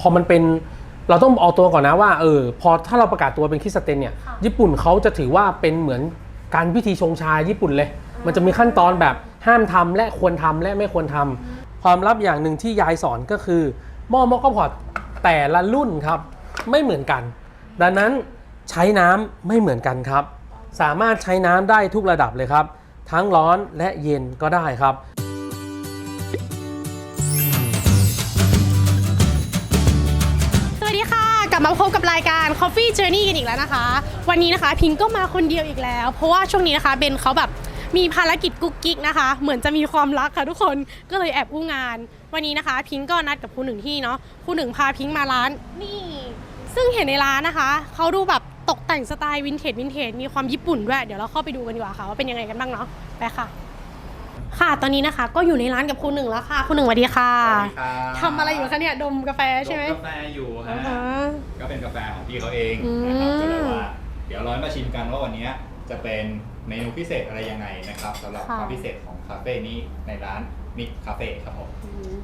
พอมันเป็นเราต้องเอาตัวก่อนนะว่าเออพอถ้าเราประกาศตัวเป็นคริสเตนเนี่ยค่ะญี่ปุ่นเขาจะถือว่าเป็นเหมือนการพิธีชงชาญี่ปุ่นเลย มันจะมีขั้นตอนแบบห้ามทำและควรทำและไม่ควรทำความลับอย่างหนึ่งที่ยายสอนก็คือหม้อมอกพอดแต่ละรุ่นครับไม่เหมือนกัน ดังนั้นใช้น้ำไม่เหมือนกันครับ สามารถใช้น้ำได้ทุกระดับเลยครับ ทั้งร้อนและเย็นก็ได้ครับาพบกับรายการ Coffee Journey กันอีกแล้วนะคะ วันนี้นะคะพิงก็มาคนเดียวอีกแล้ว เพราะว่าช่วงนี้นะคะเบนเขาแบบมีภารกิจกุ๊กกิ๊กนะคะ เหมือนจะมีความรักค่ะทุกคนก็เลยแอบอู้งาน วันนี้นะคะ พิงก็นัดกับครูหนึ่งที่เนาะครูหนึ่งพาพิงมาร้านนี่ ซึ่งเห็นในร้านนะคะเขาดูแบบตกแต่งสไตล์วินเทจวินเทจมีความญี่ปุ่นด้วยเดี๋ยวเราเข้าไปดูกันดีกว่าค่ะว่าเป็นยังไงกันบ้างเนาะไปค่ะ ค่ะ ตอนนี้นะคะ ก็อยู่ในร้านกับครูหนึ่งแล้วค่ะครูหนึ่งสวัสดีค่ะสวัสดีครับทำอะไรอยู่คะเนี่ยดมกาแฟใช่ไหมดกาแฟอยู่ฮะอ่าฮะก็เป็นกาแฟของพี่เขาเองอืมนะครับก็เลยว่าเดี๋ยวเรามาชิมกันว่าวันนี้จะเป็นเมนูพิเศษอะไรยังไงนะครับสำหรับความพิเศษของคาเฟ่นี้ในร้านมิกคาเฟ่ครับผมอืม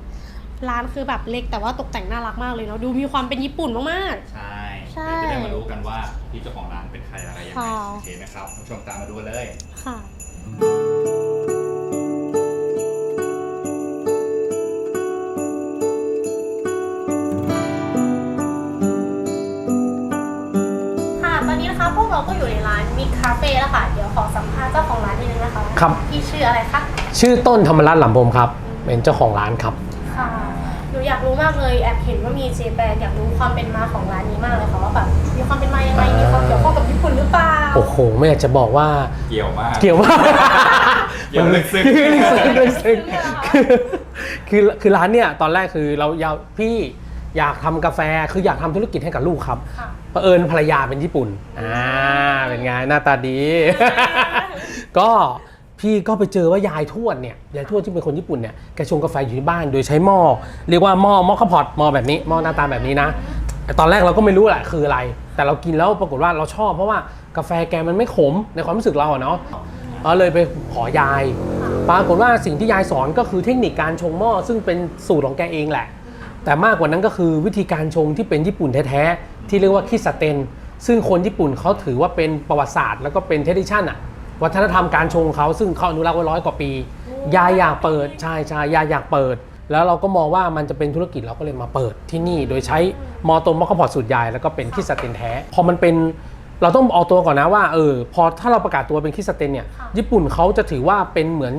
ร้านคือแบบเล็กแต่ว่าตกแต่งน่ารักมากเลยเนาะดูมีความเป็นญี่ปุ่นมากใช่ใช่เดี๋ยวจะได้มารู้กันว่าพี่เจ้าของร้านเป็นใครอะไรยังไงค่ะโอเคนะครับผู้ชมตามมาดูเลยๆค่ะค่ะ เราก็อยู่ในร้านมิกคาเฟ่แล้วค่ะ เดี๋ยวขอสัมภาษณ์เจ้าของร้านนิดนึงนะคะครับพี่ชื่ออะไรคะ ชื่อต้นธรรมรัตน์หลำพรมครับ เป็นเจ้าของร้านครับ ค่ะ หนูอยากรู้มากเลยแอบเห็นว่ามีเจแปนอยากรู้ความเป็นมาของร้านนี้มากเลยค่ะว่าแบบมีความเป็นมายังไง มีความเกี่ยวข้องกับญี่ปุ่นหรือเปล่า โอ้โห ไม่อยากจะบอกว่า เกี่ยวมาก เกี่ยวมากเกี่ยวลึกซึ้งลึกซึ้งลึกซึ้งเนี่ยเหรอคะคือคือคือร้านเนี่ยตอนแรกคือเราอยากพี่ อยากทำกาแฟคืออยากทำธุรกิจให้กับลูกครับค่ะ เผอิญภรรยาเป็นญี่ปุ่นอ่าเป็นไงหน้าตาดี ก็พี่ก็ไปเจอว่ายายทวดเนี่ยยายทวดที่เป็นคนญี่ปุ่นเนี่ยแกชงกาแฟอยู่ที่บ้านโดยใช้หม้อเรียกว่าหม้อหม้อข้าวพอตหม้อแบบนี้หม้อหน้าตาแบบนี้นะแต่ตอนแรกเราก็ไม่รู้แหละคืออะไร แต่เรากินแล้วปรากฏว่าเราชอบเพราะว่ากาแฟแกมันไม่ขมในความรู้สึกเราอะเนาะเราเลยไปขอยาย ปรากฏว่าสิ่งที่ยายสอนก็คือเทคนิคการชงหม้อซึ่งเป็นสูตรของแกเองแหละ แต่มากกว่านั้นก็คือวิธีการชงที่เป็นญี่ปุ่นแท้ๆที่เรียกว่าคิสเตน ซึ่งคนญี่ปุ่นเขาถือว่าเป็นประวัติศาสตร์ แล้วก็เป็นเทดิชันอะวัฒนธรรมการชงเขาซึ่งเขาอนุรักษ์ไว้ร้อยกว่าปี ยายอยากเปิดใช่ใช่ยายอยากเปิด แล้วเราก็มองว่ามันจะเป็นธุรกิจเราก็เลยมาเปิดที่นี่โดยใช้มอตมมอคพอร์ตสูตรยายแล้วก็เป็นคิสเตนแท้พอมันเป็นเราต้องเอาตัวก่อนนะว่าเออพอถ้าเราประกาศตัวเป็นคริสเตนเนี่ยค่ะญี่ปุ่นเขาจะถือว่าเป็นเหมือน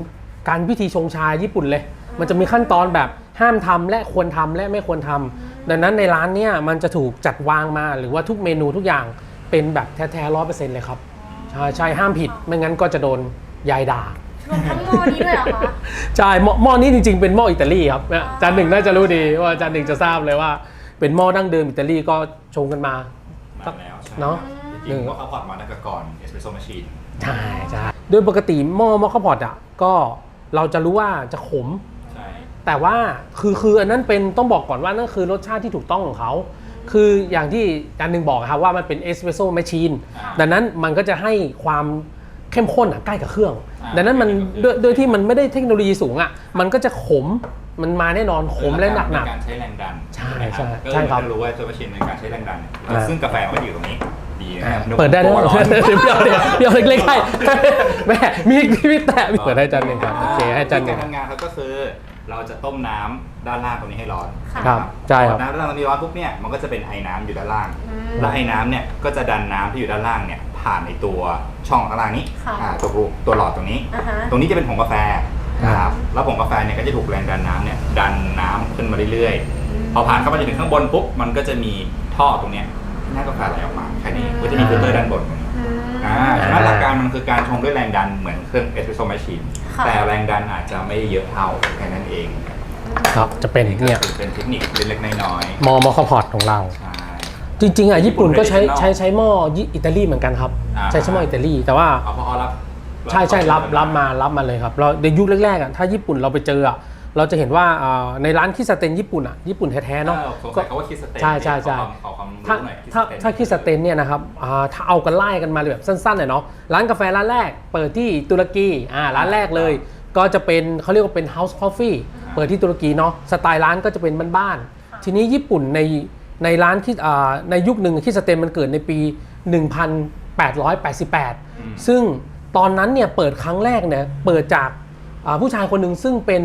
การพิธีชงชาญี่ปุ่นเลย มันจะมีขั้นตอนแบบ ห้ามทำและควรทำและไม่ควรทำดังนั้นในร้านเนี่ยมันจะถูกจัดวางมาหรือว่าทุกเมนูทุกอย่างเป็นแบบแท้ๆร้อยเปอร์เซ็นต์เลยครับใช่ใช่ห้ามผิดไม่งั้นก็จะโดนยายด่ารวมทั้งหม้อนี้ด้วยเหรอคะใช่หม้อหม้อนี้จริงๆเป็นหม้ออิตาลีครับเนี่ยอาจารย์หนึ่งน่าจะรู้ดีว่าอาจารย์หนึ่งจะทราบเลยว่า เป็นหม้อดั้งเดิมอิตาลีก็ชงกันมามาแล้วใช่เนอะจริงๆว่าเขาพอร์ตมาตั้งแต่ก่อนเอสเปรสโซ่มาชีนใช่ใช่โดยปกติหม้อหม้อข้าวพอดอะก็เราจะรู้ว่าจะขมใช่ แต่ว่าคือคืออันนั้นเป็นต้องบอกก่อนว่านั่นคือรสชาติที่ถูกต้องของเขา คืออย่างที่อาจารย์หนึ่งบอกอะครับว่ามันเป็นเอสเปรสโซ่แมชชีนอ่าดังนั้นมันก็จะให้ความเข้มข้นอะใกล้กับเครื่องอ่าดังนั้นมันใกล้กับเครื่องด้วยด้วยที่มันไม่ได้เทคโนโลยีสูงอะมันก็จะขมมันมาแน่นอนขมและหนักหนักเป็การใช้แรงดันใช่ไหมใช่ก็ใช่ครับก็รู้ว่าตัวมาชีนในการใช้แรงดันอ่าซึ่งกาแฟมันก็อยู่ตรงนี้ดีนะอ่าครับเปิดได้ด้วยตัวร้อนเดี๋ยวเดี๋ยวเดี๋ยวเล็กๆให้แม่มีมีแต่เปิดให้อาจารย์หนึ่งครับโอเคให้อาจารย์หวินึ่ธีงการทำงานเขาก็คือ เราจะต้มน้ำด้านล่างตรงนี้ให้ร้อนค่ะครับใช่ครับ พอน้ำด้านล่างตรงนี้ร้อนปุ๊บเนี่ยมันก็จะเป็นไอ้น้ำอยู่ด้านล่าง อืม แล้วไอ้น้ำเนี่ยก็จะดันน้ำที่อยู่ด้านล่างเนี่ยผ่านในตัวช่องข้างล่างนี้ค่ะ อ่าตัวรูตัวหลอดตรงนี้ อ่าฮะ ตรงนี้จะเป็นผงกาแฟครับนะครับแล้วผงกาแฟเนี่ยก็จะถูกแรงดันน้ำเนี่ยดันน้ำขึ้นมาเรื่อยๆ พอผ่านเข้ามาจนถึงข้างบนปุ๊บมันก็จะมีท่อตรงเนี้ยหน้ากาแฟไหลออกมาแค่นี้ก็จะมีฟิลเตอร์ด้านบนตรงนี้ อืม อ่าฉะนั้นหลักการมันคือการชงด้วยแรงดันเหมือนเครื่องเอสเปรสโซ่แมชชีน ค่ะ แต่แรงดันอาจจะไม่เยอะเท่าแค่นั้นเองครับจะเป็นเนี่ยก็คือเป็นเทคนิคเล็กๆน้อยมอมอข้าวพอดของเรา ๆใช่ จริงๆอะญี่ปุ่นก็ใช้ญี่ปุ่นใช้ใช้หม้ออิตาลีเหมือนกันครับ อ่า ใช้ใช้หม้ออิตาลีแต่ว่า เอาพอรับใช่ใช่รับรับมารับมาเลยครับเราในยุคแรกๆอะถ้าญี่ปุ่นเราไปเจออะ เราจะเห็นว่าอ่าในร้านคิสเตนญี่ปุ่นอะญี่ปุ่นแท้ๆเนาะเนาะสงก็สัยเขาว่าคิดสเตนใช่ใช่ใช่ขอความรู้ถ้าหน่อยถ้าถ้าคิสเตนเนี่ยนะครับอ่าถ้าเอากันไล่กันมาเลยแบบสั้นๆเลยเนาะร้านกาแฟร้านแรกเปิดที่ตุรกีอ่าร้านแรกเลย ก็จะเป็นเขาเรียกว่าเป็น House Coffee เปิดที่ตุรกีเนาะสไตล์ร้านก็จะเป็นบ้านๆทีนี้ญี่ปุ่นในในร้านคิดอ่าในยุคหนึ่งคิดสเตนมันเกิดในปี 1888 ซึ่งตอนนั้นเนี่ยเปิดครั้งแรกเนี่ยเปิดจากอ่าผู้ชายคนหนึ่งซึ่งเป็น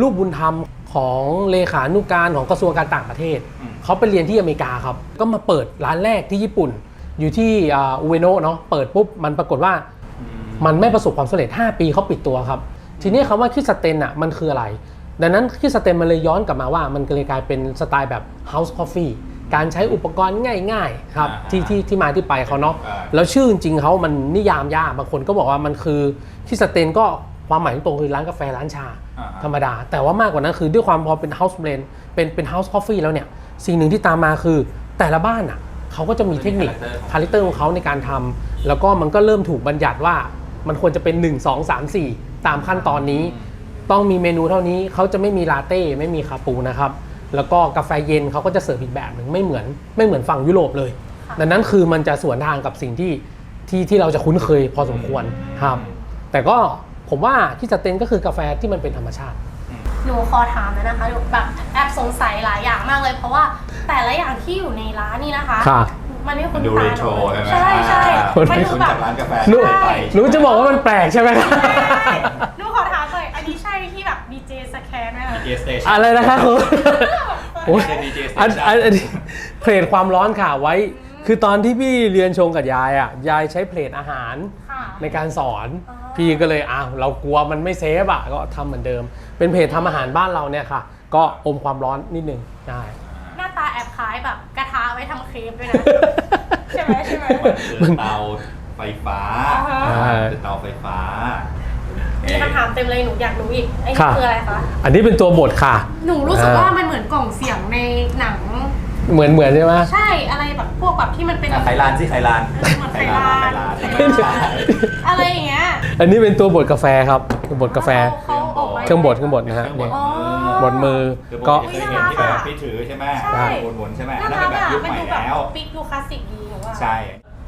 ลูกบุญธรรมของเลขานุการของกระทรวงการต่างประเทศอืมเขาไปเรียนที่อเมริกาครับ ก็มาเปิดร้านแรกที่ญี่ปุ่น อยู่ที่อ่าอุเอโนะเนาะเปิดปุ๊บมันปรากฏว่ามันไม่ประสบความสำเร็จ 5 ปีเขาปิดตัวครับ ทีนี้คำว่าคิดสเตนอะมันคืออะไร ดังนั้นคิดสเตนมันเลยย้อนกลับมาว่า มันก็เลยกลายเป็นสไตล์แบบ House Coffee การใช้อุปกรณ์ง่ายๆครับอ่าที่ที่ที่มาที่ไปเขาเนาะอ่าแล้วชื่อจริงๆเขามันนิยามยากบางคนก็บอกว่ามันคือคิดสเตนก็ความหมายตรงๆคือร้านกาแฟร้านชาอ่า ธรรมดา แต่ว่ามากกว่านั้นคือด้วยความพอเป็น House Blend เป็นเป็น House Coffee แล้วเนี่ย สิ่งหนึ่งที่ตามมาคือแต่ละบ้านอะเขาก็จะมีเทคนิคคาแรคเตอร์ของเขาในการทำแล้วก็มันก็เริ่มถูกบัญญัติว่ามันควรจะเป็น 1 2 3 4 ตามขั้นตอนนี้ ต้องมีเมนูเท่านี้เขาจะไม่มีลาเต้ไม่มีคาปูนะครับแล้วก็กาแฟเย็นเขาก็จะเสิร์ฟอีกแบบหนึ่งไม่เหมือนไม่เหมือนฝั่งยุโรปเลยดังนั้นคือมันจะสวนทางกับสิ่งที่ที่ที่เราจะคุ้นเคยพอสมควรครับแต่ก็ ผมว่าที่สเตนก็คือกาแฟที่มันเป็นธรรมชาติ หนูขอถามเลยนะคะหนูแบบแอบสงสัยหลายอย่างมากเลย เพราะว่าแต่ละอย่างที่อยู่ในร้านนี่นะคะ ค่ะมันไม่มัคุ้นนดูตาเรโทรใช่ไหมใช่ใช่อ่ามันไม่คืคุ้อนแบบจากร้านกาแฟหนูทั่วไปหนูจะบอกว่ามันแปลกใช่ไหมครับ หนูขอถามหน่อย อันนี้ใช่ที่แบบดีเจสแคนไหมคะดีเจสเตชันอะไรนะคะคุณ โอ้ยเป็น DJ อัน station อันอันนี้เพลทความร้อนค่ะไว้ คือตอนที่พี่เรียนชงกับยายอะ ยายใช้เพลทอาหารค่ะ ในการสอนอ๋อพี่ก็เลยอ้าวเรากลัวมันไม่เซฟอะก็ทำเหมือนเดิม เป็นเพจทำอาหารบ้านเราเนี่ยค่ะ ก็อมความร้อนนิดนึงได้ หน้าตาแอบคล้ายแบบกระทะไว้ทำเครปด้วยนะ ใช่ไหมใช่ไหม มันคือเตาไฟฟ้าอ่าฮะคือเตาไฟฟ้า มีคำถามเต็มเลยหนูอยากรู้อีกไอ้นี่ค่ะ คืออะไรคะ อันนี้เป็นตัวบทค่ะ หนูรู้สึกอ่าว่ามันเหมือนกล่องเสียงในหนัง เหมือนเหมือนใช่ไหม ใช่อะไรแบบพวกแบบที่มันเป็นอะไข่ลานสิไข่ลานเหมือนไข่ลานไข่ลานไข่ลาน อะไรอย่างเงี้ยอันนี้เป็นตัวบทกาแฟครับบทกาแฟเขาออกมาเครื่องบดเครื่องบดนะฮะเครื่องบดเนี่ย อ๋อ บดมือคือปก็กติเคยเห็นที่แบบพี่ถือใช่ไหมใช่ วนๆใช่ไหมน่านั่นรัเป็นกแบบอะยุคมันใหม่ดูแบบแล้วปิ๊กดูคลาสสิกดีหนูว่าใช่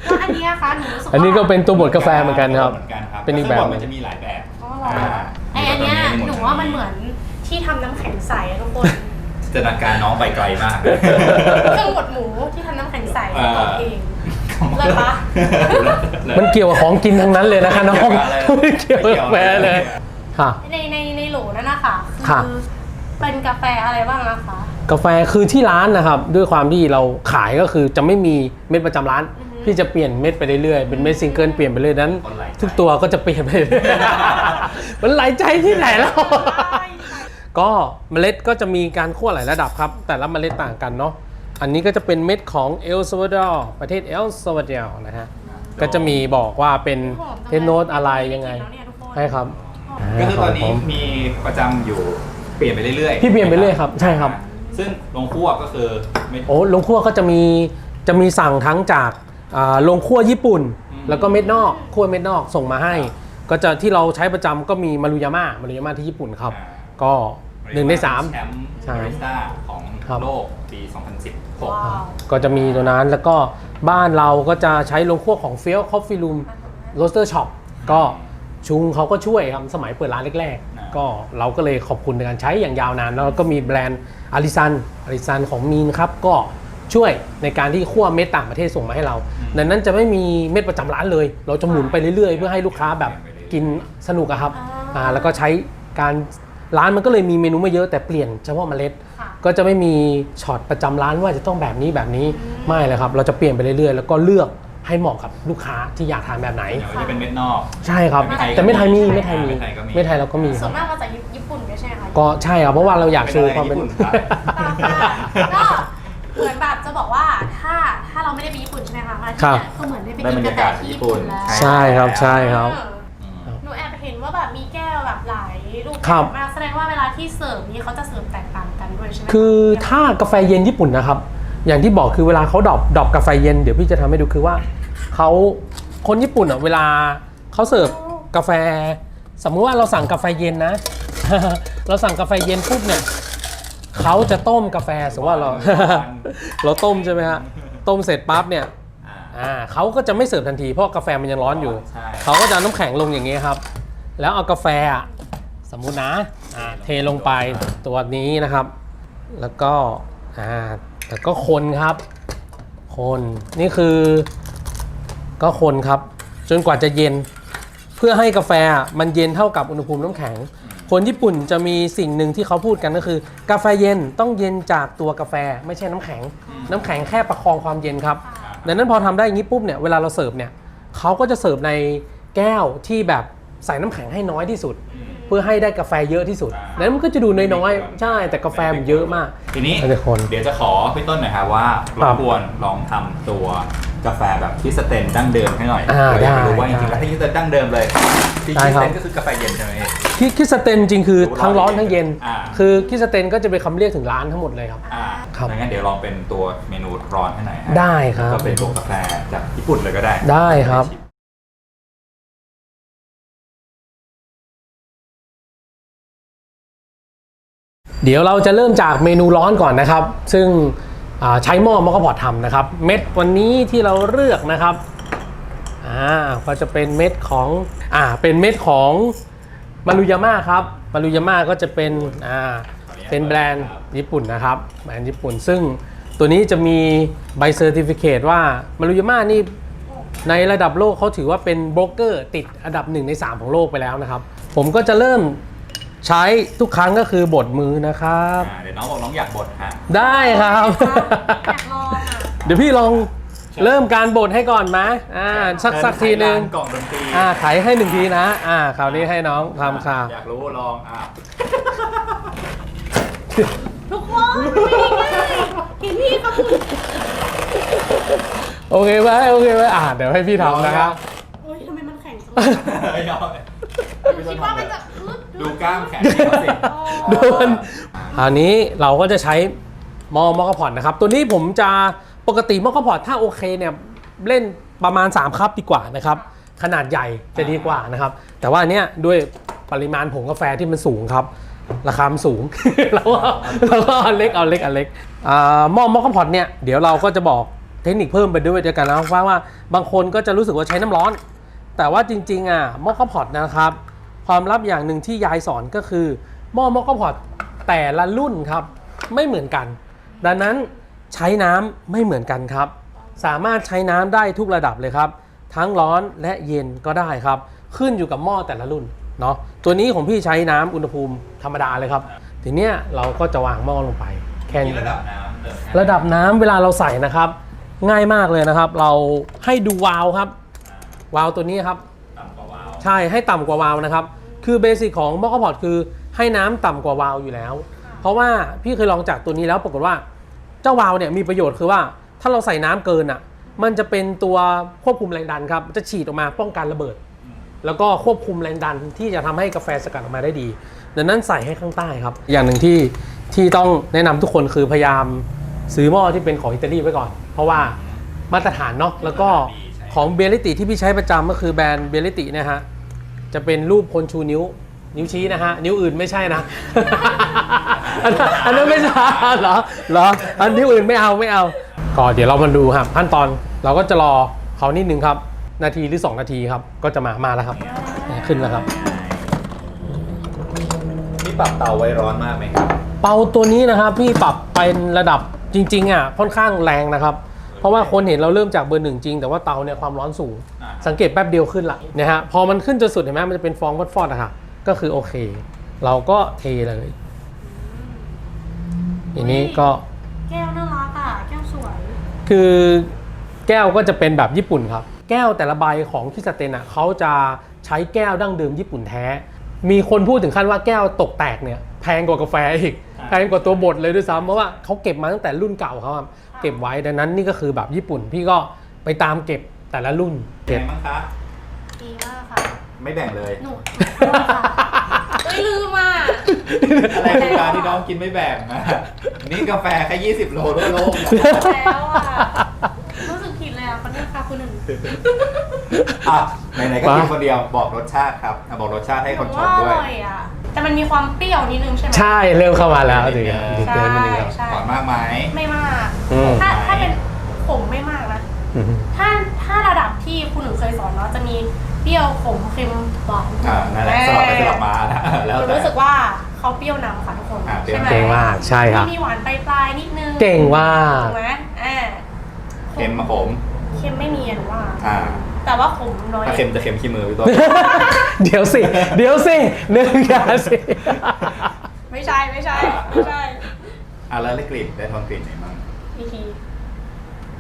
แล้วอันนี้นะคะหนูรู้สึกว่าอันนี้ก็เป็นตัวบทกาแฟเหมือนกันครับ เหมือนกันครับเป็นอีกแบบ ซึ่งบทมันจะมีหลายแบบ อ๋อเหรอไออันเนี้ยหนูว่ามันเหมือนที่ทำน้ำแข็งใสอะทุกคนจิน ตนาการน้องไปไกลมาก เครื่องบดหมูที่ทำน้ำแข็งใสประกอบเองเลิศปะมันเกี่ยวกับของกินทั้งนั้นเลยนะคะน้องไม่เกี่ยวกับกาแฟเลยค่ะ ในในในโหลนั่นนะคะค่ะ คือเป็นกาแฟอะไรบ้างนะคะ กาแฟคือที่ร้านนะครับ ด้วยความที่เราขายก็คือจะไม่มีเม็ดประจำร้าน อือฮึ พี่จะเปลี่ยนเม็ดไปเรื่อยๆเป็นเม็ดซิงเกิลเปลี่ยนไปเรื่อยนั้น คนหลายใจ ทุกตัวก็จะเปลี่ยนไปเรื่อยๆมันหลายใจที่ไหนแล้ว ก็เมล็ดก็จะมีการคั่วหลายระดับครับ แต่ละเมล็ดต่างกันเนาะอันนี้ก็จะเป็นเม็ดของเอลซาวาดอร์ประเทศเอลซาวาดอร์นะฮะก็จะมีบอกว่าเป็นหอมจังเลยเทนโนตอะไรยังไงแล้วเนี่ยทุกคนใช่ครับก็คือตอนนี้ผมมีประจำอยู่เปลี่ยนไปเรื่อยๆพี่เปลี่ยนไปเรื่อยครับใช่ครับ ซึ่งลงคั่วก็คือไม่ โอ้ลงคั่วก็จะมีจะมีสั่งทั้งจากอ่าลงคั่วญี่ปุ่น อืม แล้วก็เม็ดนอกคั่วเม็ดนอกส่งมาให้ ก็จะที่เราใช้ประจำก็มีมารุยาม่ามารุยาม่าที่ญี่ปุ่นครับ อ่า ก็หนึ่งในสาม แชมป์ใช่บาริสต้าของครับ โลกปี2016ว้าวก็จะมีตัวนั้นแล้วก็บ้านเราก็จะใช้ลงคั่วของเฟียลคอฟฟี่รูมโรสเตอร์ช็อปก็ชุงเขาก็ช่วยครับสมัยเปิดร้านแรกอ่า ๆ ก็เราก็เลยขอบคุณในการใช้อย่างยาวนาน แล้วก็มีแบรนด์อาริซันอาริซันของมีนครับ ก็ช่วยในการที่คั่วเม็ดต่างประเทศส่งมาให้เราดังนั้นจะไม่มีเม็ดประจำร้านเลย เราจะหมุนไปเรื่อยๆ เพื่อให้ลูกค้าแบบกินสนุกอะครับอ่าอ่าแล้วก็ใช้การ ร้านมันก็เลยมีเมนูไม่เยอะแต่เปลี่ยนเฉพาะเมล็ด ค่ะ ก็จะไม่มีช็อตประจำร้านว่าจะต้องแบบนี้แบบนี้ไม่เลยครับ เราจะเปลี่ยนไปเรื่อยๆ แล้วก็เลือกให้เหมาะกับลูกค้าที่อยากทานแบบไหน เดี๋ยวจะเป็นเม็ดนอก ใช่ครับ ไม่ไทยแต่ไม่ไทยมีไม่ไทยมีไม่ไทยก็มี ไม่ไทยเราก็มีคส่รัวบนมากมาจากญี่ปุ่นด้วยใช่ไหมคะก็ใช่ครับเพราะว่าเราอยากโชว์ความเป็น เป็นอะไรญี่ปุ่นครับ ตามค่ะก็เหมือนแบบจะบอกว่าถ้าถ้าเราไม่ได้ไปญี่ปุ่นใช่ไหมคะมาที่ครับเนี่ยก็เหมือนได้ไปได้กิบรนรกายแฟากาศที่ญี่ญี่ปุ่ปุ่นนแล้ว ใช่ครับใช่ครับ เออ ครับแบบมากแสดงว่าเวลาที่เสิร์ฟนี้เขาจะเสิร์ฟแตกต่างกันด้วยใช่ไหมะคือถ้ากาแฟเย็นญี่ปุ่นนะครับ อย่างที่บอกคือเวลาเขาดรอปดรอปกาแฟเย็นเดี๋ยวพี่จะทำให้ดูคือว่าเขาคนญี่ปุ่นอะเวลาเขาเสิร์ฟกาแฟ สมมุติว่าเราสั่งกาแฟเย็นนะ เราสั่งกาแฟเย็นปุ๊บเนี่ยเขาจะต้มกาแฟสมมติว่าเรา เราต้มใช่ไหมฮะต้มเสร็จปั๊บเนี่ยอ่า อ่าเขาก็จะไม่เสิร์ฟทันทีเพราะกาแฟมันยังร้อนอยู่ ใช่ เขาก็จะเอาน้ำแข็งลงอย่างนี้ครับ แล้วเอากาแฟอะ สมมุตินะอ่าเทลงไปตัวนี้นะครับ แล้วก็อ่าแต่ก็คนครับ คนนี่คือ ก็คนครับ จนกว่าจะเย็น เพื่อให้กาแฟมันเย็นเท่ากับอุณหภูมิน้ำแข็ง คนญี่ปุ่นจะมีสิ่งหนึ่งที่เขาพูดกันก็คือ กาแฟเย็นต้องเย็นจากตัวกาแฟไม่ใช่น้ำแข็ง น้ำแข็งแค่ประคองความเย็นครับดังนั้นพอทำได้อย่างนี้ปุ๊บเนี่ยเวลาเราเสิร์ฟเนี่ยเขาก็จะเสิร์ฟในแก้วที่แบบใส่น้ำแข็งให้น้อยที่สุด พื่อให้ได้กาแฟเยอะที่สุดดังนั้นมันก็จะดูน้อยๆ ใช่ แต่กาแฟมันเยอะมาก ทีนี้อันนี้คนเดี๋ยวจะขอพี่ต้นหน่อยครับว่ารครับบกวนลองทำตัวกาแฟแบบที่สเตนดั้งเดิมให้หน่อยอ่าเราอยากได้รู้ว่าจริงๆได้แล้วที่สเตนดั้งเดิมเลยที่ได้ที่คสรับเตนก็คือกาแฟเย็นใช่ไหมคิคิสเตนจริงคือทั้งร้อนทั้งเย็นอ่าคือคิสเตนก็จะเป็นคำเรียกถึงร้านทั้งหมดเลยครับอ่าครับงั้นเดี๋ยวลองเป็นตัวเมนูร้อนให้หน่อยฮะได้ครับก็เป็นตัวกาแฟจากญี่ปุ่นเลยก็ได้ได้ครับ เดี๋ยวเราจะเริ่มจากเมนูร้อนก่อนนะครับ ซึ่งใช้หม้อมอคพอดทำนะครับ เม็ดวันนี้ที่เราเลือกนะครับอ่าก็จะเป็นเม็ดของอ่าเป็นเม็ดของมารุยาม่าครับมารุยาม่าก็จะเป็นอ่าเป็นแบรนด์ญี่ปุ่นนะครับแบรนด์ญี่ปุ่น ซึ่งตัวนี้จะมีใบเซอร์ติฟิเคตว่ามารุยาม่านี่ในระดับโลกเขาถือว่าเป็นโบรกเกอร์ติดอันดับ1ใน 3 ของโลกไปแล้วนะครับ ผมก็จะเริ่ม ใช้ทุกครั้งก็คือบดมือนะครับ อ่าเดี๋ยวน้องบอกน้องอยากบดฮะได้ครับ อยากลองอะเดี๋ยวพี่ลองเริ่มการบดให้ก่อนไหมอ่าสักสักทีหนึ่งเชิญใส่ร้ากล่องดนตรีอ่าไขให้หนึ่งทีนะ อ่าคราวนี้ให้น้องทำค่ะ อยากรู้ลองอ่าทุกคนไม่ได้ง่ายเห็นพี่เขาพูดโอเคไหมโอเคไหมอ่าเดี๋ยวให้พี่ทำนะครับโอ้ยทำ ไมมันแข็งจังเฮ้ยน้องคิดว่ามันจะอึดดูกล้ามแขนพี่เขาสิโดนคราวนี้เราก็จะใช้หมอมอกพอดนะครับ ตัวนี้ผมจะปกติมอกพอดถ้าโอเคเนี่ยเล่นประมาณ 3คัพดีกว่านะครับ ขนาดใหญ่จะดีกว่านะครับ แต่ว่าอันเนี้ยด้วยปริมาณผงกาแฟที่มันสูงครับ ราคามันสูง เราก็เราก็เอาเล็กเอาเล็กเอาเล็กอ่าหม้อมอกพอดเนี่ยเดี๋ยวเราก็จะบอกเทคนิคเพิ่มไปด้วยเดียวกันนะว่าว่าบางคนก็จะรู้สึกว่าใช้น้ำร้อน แต่ว่าจริง ๆ อะหม้อข้าวพอตนะครับ ความลับอย่างหนึ่งที่ยายสอนก็คือหม้อหม้อข้าวพอตแต่ละรุ่นครับไม่เหมือนกัน ดังนั้นใช้น้ำไม่เหมือนกันครับ สามารถใช้น้ำได้ทุกระดับเลยครับ ทั้งร้อนและเย็นก็ได้ครับ ขึ้นอยู่กับหม้อแต่ละรุ่นเนาะตัวนี้ของพี่ใช้น้ำอุณหภูมิธรรมดาเลยครับ ทีเนี้ยเราก็จะวางหม้อลงไป แค่ที่นี้ระดับน้ำเดิมระดับน้ำเวลาเราใส่นะครับ ง่ายมากเลยนะครับ เราให้ดูวาล์วครับ วาล์วตัวนี้ครับต่ำกว่าวาล์วใช่ให้ต่ำกว่าวาล์วนะครับ คือเบสิกของมอคพอดคือให้น้ำต่ำกว่าวาล์วอยู่แล้ว เพราะว่าพี่เคยลองจากตัวนี้แล้วปรากฏว่าเจ้าวาล์วเนี่ยมีประโยชน์คือว่าถ้าเราใส่น้ำเกินอะ มันจะเป็นตัวควบคุมแรงดันครับจะฉีดออกมาป้องกันระเบิด แล้วก็ควบคุมแรงดันที่จะทำให้กาแฟสกัดออกมาได้ดี ดังนั้นใส่ให้ข้างใต้ครับ อย่างหนึ่งที่ที่ต้องแนะนำทุกคนคือพยายามซื้อหม้อที่เป็นของอิตาลีไว้ก่อน เพราะว่ามาตรฐานเนาะแล้วก็ ของเบลิติที่พี่ใช้ประจำก็คือแบรนด์เบลิตินะฮะ จะเป็นรูปคนชูนิ้ว นิ้วชี้นะฮะ นิ้วอื่นไม่ใช่นะ อันนั้นอันนั้นไม่ใช่เหรอเหรอ อันนิ้วอื่นไม่เอาไม่เอา ก็เดี๋ยวเรามาดูครับขั้นตอนเราก็จะรอเขานิดนึงครับ นาทีหรือ 2 นาทีครับ ก็จะมามาแล้วครับ ขึ้นแล้วครับ นี่ปรับเตาไว้ร้อนมากไหมครับ เปาตัวนี้นะครับพี่ปรับเป็นระดับจริงๆอะค่อนข้างแรงนะครับ เพราะว่าคนเห็นเราเริ่มจากเบอร์หนึ่งจริง แต่ว่าเตาเนี่ยความร้อนสูงอ่าสังเกตแป๊บเดียวขึ้นละเนี่ยฮะพอมันขึ้นจนสุดเห็นไหมมันจะเป็นฟองฟอดๆอะค่ะก็คือโอเค เราก็เทเลยทีนี้ก็แก้วน่ารักอะแก้วสวย คือแก้วก็จะเป็นแบบญี่ปุ่นครับ แก้วแต่ละใบของคิสเตนอะเขาจะใช้แก้วดั้งเดิมญี่ปุ่นแท้ มีคนพูดถึงขั้นว่าแก้วตกแตกเนี่ยแพงกว่ากาแฟอีกอ่าแพงกว่าตัวบดเลยด้วยซ้ำเพราะว่าเขาเก็บมาตั้งแต่รุ่นเก่าเขาครับ เก็บไว้ดังนั้นนี่ก็คือแบบญี่ปุ่น พี่ก็ไปตามเก็บแต่ละรุ่นเป็เก็นบไงบ้างคะ ดีมากค่ะ ไม่แบ่งเลย หนูขอโทษค่ะเอ้ยลืมอะ อะไรคือการที่น้องกินไม่แบ่งอะนี่กาแฟแค่ 20 โลทั่วโลกนะแล้วอะ รู้สึกผิดเลยอะ คนนี้ค่ะคุณหนึ่งอะไหนๆก็กินคนเดียวบอกรสชาติครับอะบอกรสชาติให้คนชมว่าอด้วยร่อยอะ แต่มันมีความเปรี้ยวนิดนึงใช่ไหม ใช่เริ่มเข้ามาแล้วถึงใช่ถึงเกินนิดนึงครับ ใช่ หวานมากไหม ไม่มาก อืม ถ้าถ้าเป็นผมไม่มากนะ อืมถ้าถ้าระดับที่คุณหนึ่งเคยสอนเนาะจะมีเปรี้ยวขมเค็มหวานอ่านั่นแหละสลับไปสลับมานะแล้วหนูแต่ รู้สึกว่าเขาเปรี้ยวนำค่ะทุกคนคนอ่าเปรี้ยว ใช่ไหมเก่งมากใช่ครับ มีหวานปลายๆนิดนึงเก่งมากถูกไหมอ่าเค็มมาขม เค็มไม่มีอะหนูว่า อ่าแต่ว่าขมน้อยถ้าเค็มจะเค็มขี้มือพี่ต้นเดี๋ยวสิ เดี๋ยวสิหนึ่งอย่าสิ ไม่ใช่ไม่ใช่ไม่ใช่อะแล้วได้กลิ่นได้ทอนกลิ่นไหนบ้างอีกที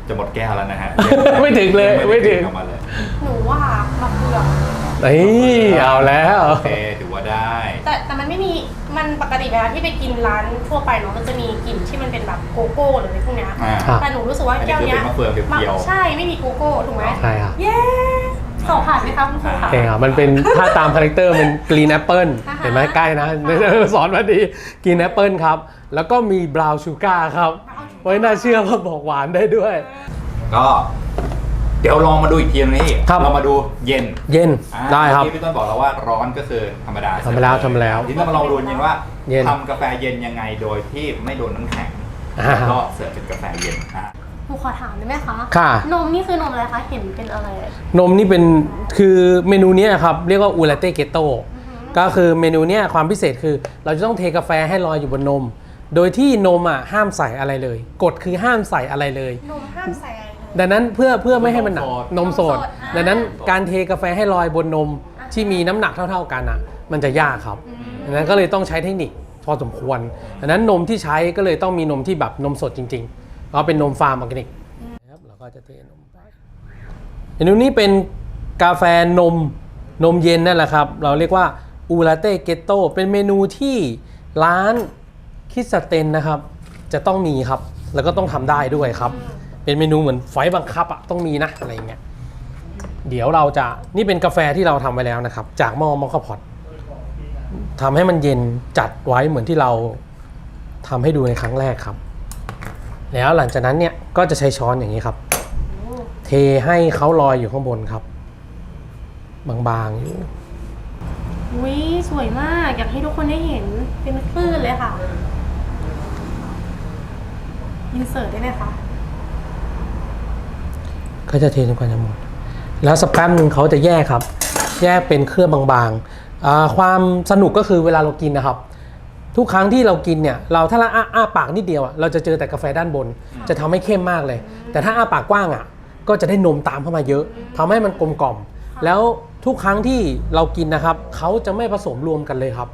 จะหมดแก้วแล้วนะฮะไม่ถึงเลยด้ไม่ถึงกลิ่นออกมาเลย หนูว่ามะเขือ เฮ้ยเอาแล้วโอเคถือว่าได้ แต่แต่มันไม่มีมันปกติเวลาที่ไปกินร้านทั่วไปเนาะมันจะมีกลิ่นที่มันเป็นแบบโกโก้หรืออะไรพวกเนี้ยอ่าครับแต่หนูรู้สึกว่าแก้วเนี้ยอันนี้คือเป็นมะเฟืองเพียวๆ ใช่ไม่มีโกโก้ถูกไหมใช่ครับเย้สอบผ่านไหมคะคุณครูคะเก่งอะมันเป็นถ้าตามคาแรคเตอร์เป็นกรีนแอปเปิลอ่าฮะ เห็นไหมใกล้นะ สอนมาดีกรีนแอปเปิลครับ แล้วก็มีบราวน์ชูการ์ครับไว้น่าเชื่อว่าบอกหวานได้ด้วย ก็ เดี๋ยวลองมาดูอีกทีนึงนี่ครับ เรามาดูเย็นเย็นอ่าได้ครับ เมื่อกี้พี่ต้นบอกแล้วว่าร้อนก็คือธรรมดาธรรมดาธรรมดาทีนี้เรามาลองดูเย็นว่าเย็น ทำกาแฟเย็นยังไงโดยที่ไม่โดนน้ำแข็งอ่าก็เสิร์ฟเป็นกาแฟเย็นอะหนูขอถามได้ไหมคะค่ะ นมนี่คือนมอะไรคะ เห็นเป็นอะไรนมนี่เป็นคือเมนูเนี้ยครับ เรียกว่าอูลาเต้เกโตก็คือเมนูเนี้ยความพิเศษคือ เราจะต้องเทกาแฟให้ลอยอยู่บนนม โดยที่นมอะห้ามใส่อะไรเลยกฎคือห้ามใส่อะไรเลย นมห้ามใส่อะไรเลย ดังนั้นเพื่อเพื่อไม่ให้มันหนักนมสดนมสดอ่าดังนั้นการเทกาแฟให้ลอยบนนมที่มีน้ำหนักเท่า ๆกันอะ มันจะยากครับดังนั้นก็เลยต้องใช้เทคนิคพอสมควรดังนั้นนมที่ใช้ก็เลยต้องมีนมที่แบบนมสดจริงๆเพราะเป็นนมฟาร์มออร์แกนิกนะครับเราก็จะเทนมไปเมนูนี้เป็นกาแฟนมนมเย็นนั่นแหละครับ เราเรียกว่าอูลาเต้เกโตเป็นเมนูที่ร้านคิดสเตนนะครับ จะต้องมีครับ แล้วก็ต้องทำได้ด้วยครับ เป็นเมนูเหมือนไฟบังคับอะต้องมีนะอะไรเงี้ยเดี๋ยวเราจะนี่เป็นกาแฟที่เราทำไว้แล้วนะครับ จากหม้อมอคคพอตทำให้มันเย็นจัดไว้เหมือนที่เราทำให้ดูในครั้งแรกครับ แล้วหลังจากนั้นเนี่ยก็จะใช้ช้อนอย่างนี้ครับ เทให้เขาลอยอยู่ข้างบนครับ บางๆอยู่อุ้ยสวยมาก อยากให้ทุกคนได้เห็นเป็นคลื่นเลยค่ะอินเสิร์ตได้ไหมคะ ก็จะเทจนกว่าจะหมด แล้วสักแป๊บหนึ่งเขาจะแยกครับ แยกเป็นเครื่องบางๆ ความสนุกก็คือเวลาเรากินนะครับ ทุกครั้งที่เรากินเนี่ย เราถ้าเราอ้าอ้าปากนิดเดียวอะเราจะเจอแต่กาแฟด้านบน จะทำให้เข้มมากเลย แต่ถ้าอ้าปากกว้างอะ ก็จะได้นมตามเข้ามาเยอะทำให้มันกลมกล่อม แล้วทุกครั้งที่เรากินนะครับเขาจะไม่ผสมรวมกันเลยครับ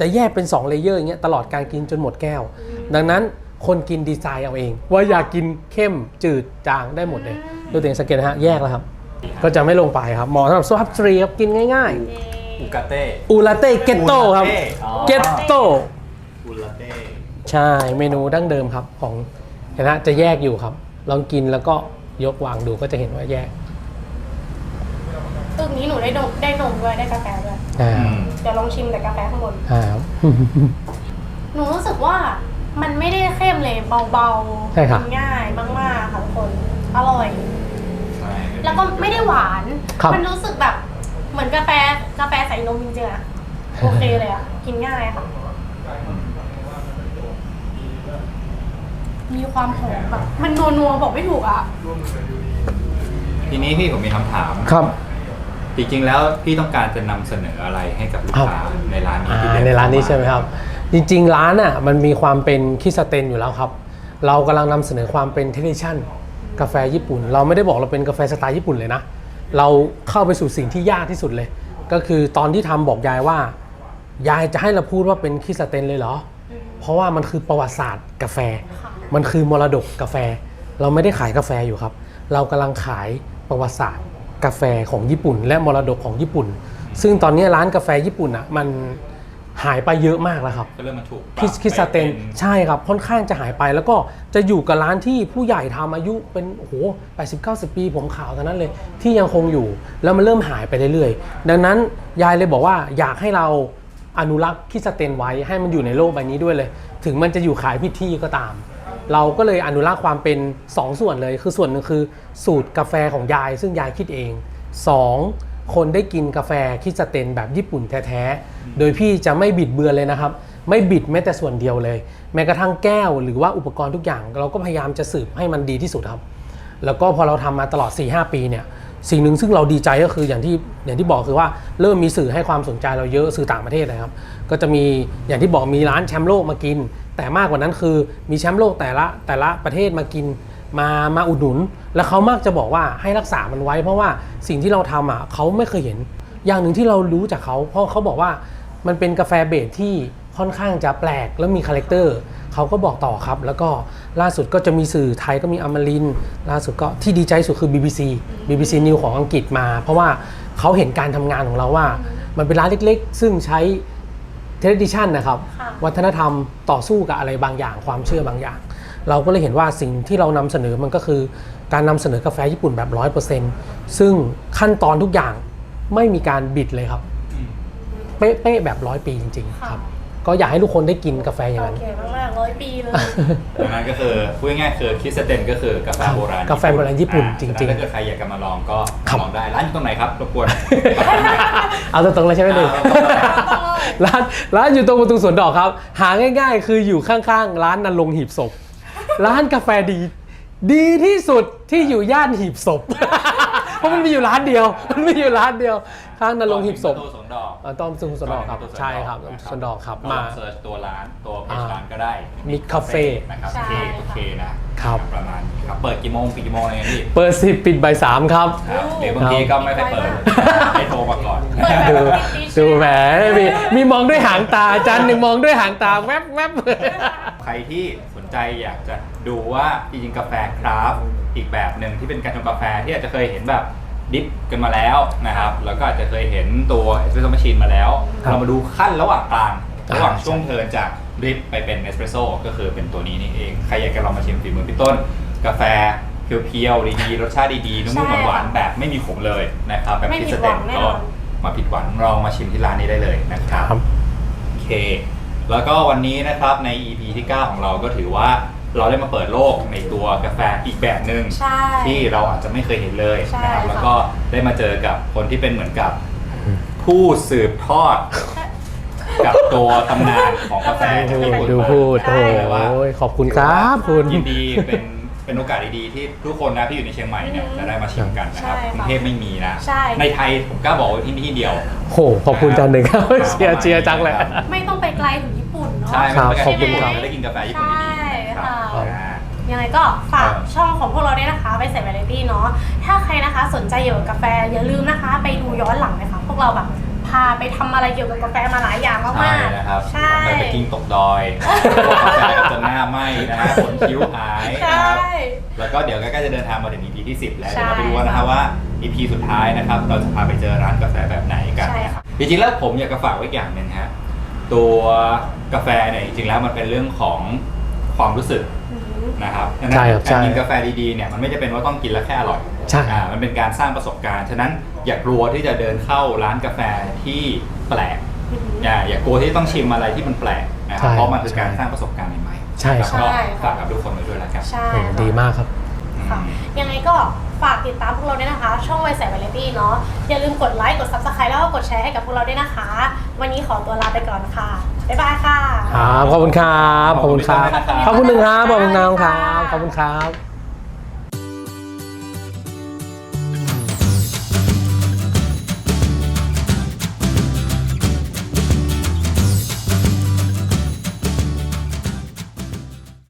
จะแยกเป็น2เลเยอร์อย่างเงี้ยตลอดการกินจนหมดแก้ว ดังนั้นคนกินดีไซน์เอาเอง ว่าอยากกินเข้มจืดจางได้หมดเลย ดูตัวเองสังเกตนะฮะแยกแล้วครับ ก็จะไม่ลงไปครับเหมาะสำหรับสุภาพสตรีครับกินง่ายอูกาเต้ๆอูลาเต้เกตโตครับอ๋อเกตโตอูลาเต้ใช่เมนูดั้งเดิมครับของเห็นไหมจะแยกอยู่ครับ ลองกินแล้วก็ยกวางดูก็จะเห็นว่าแยกตึกนี้หนูได้นมได้นมด้วยได้กาแฟด้วยอ่าอืมเดี๋ยวลองชิมแต่กาแฟข้างบน อ่าหนูรู้สึกว่ามันไม่ได้เข้มเลยเบาๆใช่ครับ กินง่ายมากๆค่ะทุกคน อร่อยใช่ แล้วก็ไม่ได้หวาน ครับ มันรู้สึกแบบเหมือนกาแฟกาแฟใส่นมจริงๆอะโอเคเลยอะกินง่ายค่ะ มีความหอมแบบมันนัวนัวๆบอกไม่ถูกอะทีนี้พี่ผมมีคำถาม ครับ จริงๆแล้วพี่ต้องการจะนำเสนออะไรให้กับลูกค้าในร้านนี้อ่าที่เดิในร้านนี้เข้ใช่ไหมครับ จริงๆ ร้านอะมันมีความเป็นคิสเตนอยู่แล้วครับ เรากำลังนำเสนอความเป็นเทดิชัน กาแฟญี่ปุ่น เราไม่ได้บอกเราเป็นกาแฟสไตล์ญี่ปุ่นเลยนะ เราเข้าไปสู่สิ่งที่ยากที่สุดเลย ก็คือตอนที่ทำบอกยายว่า ยายจะให้เราพูดว่าเป็นคิสเตนเลยเหรอ เพราะว่ามันคือประวัติศาสตร์กาแฟ มันคือมรดกกาแฟ เราไม่ได้ขายกาแฟอยู่ครับ เรากำลังขายประวัติศาสตร์กาแฟของญี่ปุ่น และมรดกของญี่ปุ่น ซึ่งตอนนี้ร้านกาแฟญี่ปุ่นอะมัน หายไปเยอะมากแล้วครับ ก็เริ่มมาถูกปรับคิสคิสเตนไปใช่ครับ ค่อนข้างจะหายไปแล้วก็จะอยู่กับร้านที่ผู้ใหญ่ทำอายุเป็นโอ้โห80 90ปี ผมขาวเท่านั้นเลยที่ยังคงอยู่ แล้วมันเริ่มหายไปเรื่อยๆ ดังนั้นยายเลยบอกว่าอยากให้เราอนุรักษ์คิสเตนไว้ให้มันอยู่ในโลกใบนี้ด้วยเลย ถึงมันจะอยู่ขายพิธีก็ตาม เราก็เลยอนุรักษ์ความเป็น 2 ส่วนเลย คือส่วนหนึ่งคือสูตรกาแฟของยาย ซึ่งยายคิดเอง 2. คนได้กินกาแฟคิสเตนแบบญี่ปุ่นแท้ๆ โดยพี่จะไม่บิดเบือนเลยนะครับ ไม่บิดแม้แต่ส่วนเดียวเลย แม้กระทั่งแก้วหรือว่าอุปกรณ์ทุกอย่าง เราก็พยายามจะสืบให้มันดีที่สุดครับ แล้วก็พอเราทำมาตลอด 4-5 ปีเนี่ยสิ่งหนึ่งซึ่งเราดีใจก็คืออย่างที่อย่างที่บอกคือว่าเริ่มมีสื่อให้ความสนใจเราเยอะสื่อต่างประเทศนะครับ ก็จะมีอย่างที่บอกมีร้านแชมป์โลกมากิน แต่มากกว่านั้นคือมีแชมป์โลกแต่ละแต่ละประเทศมากิน มามาอุดหนุน แล้วเขามักจะบอกว่าให้รักษามันไว้ เพราะว่าสิ่งที่เราทำอะเขาไม่เคยเห็น อย่างหนึ่งที่เรารู้จากเขาเพราะเขาบอกว่ามันเป็นกาแฟเบสที่ค่อนข้างจะแปลกแล้วมีคาแรคเตอร์เขาก็บอกต่อครับ แล้วก็ล่าสุดก็จะมีสื่อไทยก็มีอมรินทร์ล่าสุดก็ที่ดีใจสุดคือ BBC BBC News ของอังกฤษมา เพราะว่าเขาเห็นการทำงานของเราว่า มันเป็นร้านเล็กๆ ซึ่งใช้เท d ดิชันนะครับค่ะวัฒนธรรมต่อสู้กับอะไรบางอย่าง ความเชื่อบางอย่าง เราก็เลยเห็นว่าสิ่งที่เรานำเสนอมันก็คือ การนำเสนอกาแฟญี่ปุ่นแบบร้อยเปอร์เซ็นต์ซึ่งขั้นตอนทุกอย่างไม่มีการบิดเลยครับ เป๊ะๆแบบร้อยปีจริง ๆค่ะครับ ก็อยากให้ทุกคนได้กินกาแฟอย่างโอนั้นเคมากๆร้อยปีเลยดังนั้นก็คือพูดง่ายๆคือคิสเตนก็คือกาแฟโบราณกาแฟโบราณญี่ปุ่นอ่าจริงๆฉะนั้นถ้าเกิดใครอยากจะมาลองก็ครับลองได้ร้านอยู่ตรงไหนครับรบกวนเอาตรงๆเลยใช่ไหมหนึ่งเอาร้านร้านอยู่ตรงประตูสวนดอกครับ หาง่าย ๆ คืออยู่ข้างๆ ร้านนันลงหีบศพ ร้านกาแฟดี ดีที่สุดที่อยู่ย่านหีบศพ เพราะมันมีอยู่ร้านเดียว มันมีอยู่ร้านเดียว ข้างนันลงหีบศพประตูสวนดอกอ่าต้อมสวนดอกครับประตูใช่ครับสวนดอกครับมามา เซิร์ชตัวร้านตัวเพจอ่าร้านก็ได้ Mix Cafe นะครับใช่ เคค่ะเคนะครับ ประมาณนี้ครับเปิดกี่โมงปิดกี่โมงอะไรเงี้ยพี่เปิดสิบปิดบ่ายสามครับ ครับหรือบางทีก็ไม่ได้เปิดให้โทรมาก่อนเปิดดูแบบติดๆดูแหมมีมีมองด้วยหางตาอาจานหนึ่งมองด้วยหางตาแวบแวบ ใครที่สน ใจอยากจะดูว่าจริงๆกาแฟคราฟต์อีกแบบหนึ่งที่เป็นการชงกาแฟที่อาจจะเคยเห็นแบบดิฟกันมาแล้วนะครับ แล้วก็อาจจะเคยเห็นตัวเอสเปรสโซ่ม c ช n นมาแล้ว ครับเรามาดูขั้นระหว่างกลางอ่าระหว่างช่วงเทิร์นจากดริฟไปเป็นเอสเปรสโซ่ก็คือเป็นตัวนี้นี่เอง ใครอยากจะลองมาชิมฝีมือพี่ต้น กาแฟเพียวๆดีๆรสชาติดีๆนุ่มๆหวานๆแบบไม่มีขมเลยนะครับแบบไม่พิผิสดหเต็วันงแน่ก็นอน มาผิดหวังลองมาชิมที่ร้านนี้ได้เลยนะครับครับ โอเค แล้วก็วันนี้นะครับใน EP ที่ 9 ของเราก็ถือว่าเราได้มาเปิดโลกในตัวกาแฟอีกแบบหนึ่งใช่ ที่เราอาจจะไม่เคยเห็นเลยใช่นะครับค่ะ แล้วก็ได้มาเจอกับคนที่เป็นเหมือนกับผู้สืบทอด กับตัวตำนานของกาแฟจากญี่ปุ่นดูพูดใช่โอ้ยขอบคุณครับคุณ ยินดีเป็น เป็นโอกาสดีๆที่ทุกคนนะที่อยู่ในเชียงใหม่เนี่ยจะได้มาชิมกันนะครับใช่ค่ะกรุงเทพไม่มีนะใช่ ในไทยผมกล้าบอกว่าที่นี่ที่เดียว โหขอบคุณจานหนึ่งครับเชียร์เชียร์จังเลย ไม่ต้องไปไกลถึงญี่ปุ่นเนาะ ใช่ครับไม่ขอบคุณครับจะได้กินกาแฟญี่ปุ่นดีๆนะครับใช่ค่ะอ่ายังไงก็ฝากเออช่องของพวกเราด้วยนะคะ ไปใส่วาไรตี้เนาะ ถ้าใครนะคะสนใจเกี่ยวกับกาแฟอย่าลืมนะคะ ไปดูย้อนหลังนะคะ พวกเราแบบพาไปทำอะไรเกี่ยวกับกาแฟมาหลายอย่างใช่มากนะครับๆ ใช่ ไปไปกิ้งตกดอยกาแฟก็จะหน้าไหมนะฮะขนคิ้วหายใช่นะครับ แล้วก็เดี๋ยวใกล้ๆจะเดินทางมาถึง EP ที่ 10 แล้วใช่เดี๋ยวเราไปดูกันนะครับว่า EP สุดท้ายนะครับ เราจะพาไปเจอร้านกาแฟแบบไหนกันใช่นะคค่ะรับจริงๆแล้วผมอยากจะฝากไว้อย่างหนึ่งฮะตัวกาแฟเนี่ยจริงๆแล้วมันเป็นเรื่องของความรู้สึกอืม นะครับดังใช่นั้นครับการกินใช่กาแฟดีๆเนี่ยมันไม่จะเป็นว่าต้องกินแล้วแค่อร่อยใช่ อ่ามันเป็นการสร้างประสบการณ์ ฉะนั้นอย่ากลัวที่จะเดินเข้าร้านกาแฟที่แปลกอืมอย่าอย่ากลัวที่ต้องชิมอะไรที่มันแปลกนะครับใช่เพราะมันคือการใช่สร้างประสบการณ์ใหม่ๆใช่นะครับครับก็ใช่ค่ะฝากกับทุกคนไว้ด้วยแล้วกัน ใช่โอ้ค่ะดีมากครับ ค่ะยังไงก็ฝากติดตามพวกเราด้วยนะคะ ช่องไวใส่วาไรตี้เนาะอย่าลืมกดไลค์กด subscribe แล้วก็กดแชร์ให้กับพวกเราด้วยนะคะ วันนี้ขอตัวลาไปก่อนค่ะ บ๊ายบายค่ะ ครับขอบคุณครับขอบคุณครับขอบคุณหนึ่งครับขอบคุณน้องครับขอบคุณครับ